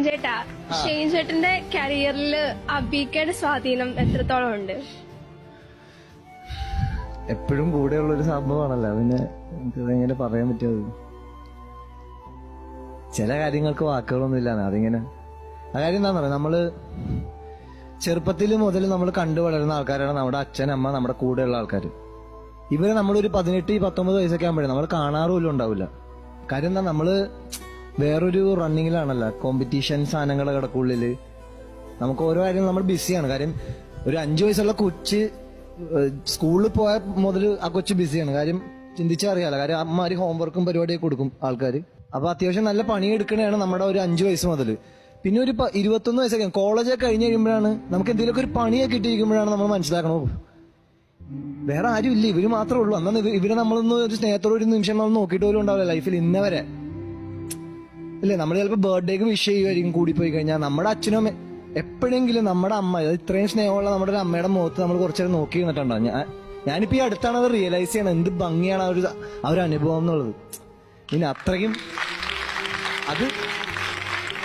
Shane ചേട്ടാ Shane ചേട്ടന്റെ കരിയറിൽ അബീക്കയുടെ സ്വാധീനം എത്രത്തോളം ഉണ്ട്? എപ്പോഴും കൂടെയുള്ള ഒരു സംഭവമാണല്ലോ പിന്നെ എനിക്കതെങ്ങനെ പറയാൻ പറ്റിയത്. ചില കാര്യങ്ങൾക്ക് വാക്കുകളൊന്നും ഇല്ല അതിങ്ങനെ ആ കാര്യം എന്താണെന്ന് പറയാം നമ്മൾ ചെറുപ്പത്തിൽ മുതൽ നമ്മൾ കണ്ടു വളരുന്ന ആൾക്കാരാണ് നമ്മുടെ അച്ഛൻ അമ്മ നമ്മുടെ കൂടെയുള്ള ആൾക്കാർ ഇവരെ നമ്മളൊരു പതിനെട്ട് പത്തൊമ്പത് വയസ്സൊക്കെ ആകുമ്പോഴേ നമ്മൾ കാണാറുമില്ല ഉണ്ടാവില്ല. കാര്യം എന്താ? നമ്മൾ വേറൊരു റണ്ണിങ്ങിലാണല്ലോ കോമ്പറ്റീഷൻ സാധനങ്ങൾ കിടക്കുള്ളിൽ നമുക്ക് ഓരോ കാര്യം നമ്മൾ ബിസിയാണ് കാര്യം ഒരു അഞ്ചു വയസ്സുള്ള കൊച്ച് സ്കൂളിൽ പോയ മുതൽ ആ കൊച്ച് ബിസിയാണ് കാര്യം ചിന്തിച്ചറിയാലോ കാര്യം അമ്മമാര് ഹോംവർക്കും പരിപാടിയൊക്കെ കൊടുക്കും ആൾക്കാർ അപ്പൊ അത്യാവശ്യം നല്ല പണിയെടുക്കണതാണ് നമ്മുടെ ഒരു അഞ്ചു വയസ്സ് മുതൽ പിന്നെ ഒരു ഇരുപത്തൊന്ന് വയസ്സൊക്കെ കോളേജൊക്കെ കഴിഞ്ഞ് കഴിയുമ്പോഴാണ് നമുക്ക് എന്തെങ്കിലുമൊക്കെ ഒരു പണിയൊക്കെ കിട്ടിയിരിക്കുമ്പോഴാണ് നമ്മൾ മനസ്സിലാക്കണത്. വേറെ ആരും ഇല്ല ഇവർ മാത്രമേ ഉള്ളൂ. അന്നാ ഇവ- ഇവരെ നമ്മളൊന്ന് ഒരു സ്നേഹത്തോടെ ഒരു നിമിഷം നമ്മൾ നോക്കിയിട്ട് പോലും ഉണ്ടാവില്ല. ലൈഫിൽ ഇന്നവരെ ഇല്ലേ നമ്മൾ ചിലപ്പോൾ ബർത്ത്ഡേക്ക് വിഷ് ചെയ്യുമായിരിക്കും കൂടി പോയി കഴിഞ്ഞാൽ നമ്മുടെ അച്ഛനും എപ്പോഴെങ്കിലും നമ്മുടെ അമ്മ അത് ഇത്രയും സ്നേഹമുള്ള നമ്മുടെ ഒരു അമ്മയുടെ മുഖത്ത് നമ്മൾ കുറച്ചേരം നോക്കി നിന്നിട്ടുണ്ടോ? ഞാൻ ഞാനിപ്പോ ഈ അടുത്താണ് അത് റിയലൈസ് ചെയ്യണം എന്ത് ഭംഗിയാണ് ആ ഒരു ആ ഒരു അനുഭവം എന്നുള്ളത്. പിന്നെ അത്രയും അത്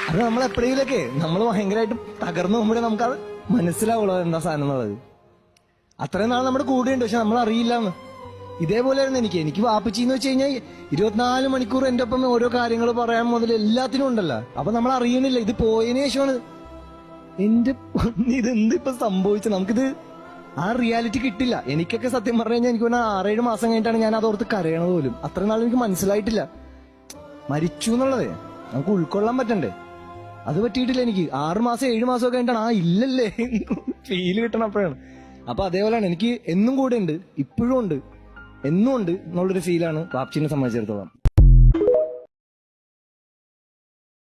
അത് നമ്മൾ എപ്പോഴെങ്കിലൊക്കെ നമ്മൾ ഭയങ്കരമായിട്ട് തകർന്നു പോകുമ്പോഴേ നമുക്കത് മനസ്സിലാവുള്ളൂ എന്താ സാധനം എന്നുള്ളത്. അത്രയും നാൾ നമ്മുടെ കൂടെയുണ്ട് പക്ഷെ നമ്മൾ അറിയില്ലാന്ന് ഇതേപോലെയായിരുന്നു എനിക്ക്. എനിക്ക് വാപ്പച്ചി എന്ന് വെച്ച് കഴിഞ്ഞാൽ ഇരുപത്തിനാല് മണിക്കൂർ എന്റെ ഒപ്പം ഓരോ കാര്യങ്ങൾ പറയാൻ മുതൽ എല്ലാത്തിനും ഉണ്ടല്ലോ. അപ്പൊ നമ്മൾ അറിയണില്ല ഇത് പോയതിനു ശേഷമാണ്. എന്റെ ഇത് എന്തിപ്പോ സംഭവിച്ചത്? നമുക്കിത് ആ റിയാലിറ്റി കിട്ടില്ല. എനിക്കൊക്കെ സത്യം പറഞ്ഞു കഴിഞ്ഞാൽ എനിക്ക് ആറേഴ് മാസം കഴിഞ്ഞിട്ടാണ് ഞാൻ അതോർത്ത് കരയണത് പോലും. അത്ര നാൾ എനിക്ക് മനസ്സിലായിട്ടില്ല. മരിച്ചു എന്നുള്ളതേ നമുക്ക് ഉൾക്കൊള്ളാൻ പറ്റണ്ടേ? അത് പറ്റിയിട്ടില്ല എനിക്ക്. ആറ് മാസം ഏഴ് മാസം ഒക്കെ കഴിഞ്ഞിട്ടാണ് ആ ഇല്ലല്ലേ? ഫീൽ കിട്ടണം അപ്പോഴാണ് അപ്പൊ അതേപോലെയാണ്. എനിക്ക് എന്നും കൂടെ ഉണ്ട് ഇപ്പോഴും ഉണ്ട്. എന്നും ഉണ്ട് എന്നുള്ളൊരു ഫീലാണ് വാപ്ചിനെ സംബന്ധിച്ചിടത്തോളം.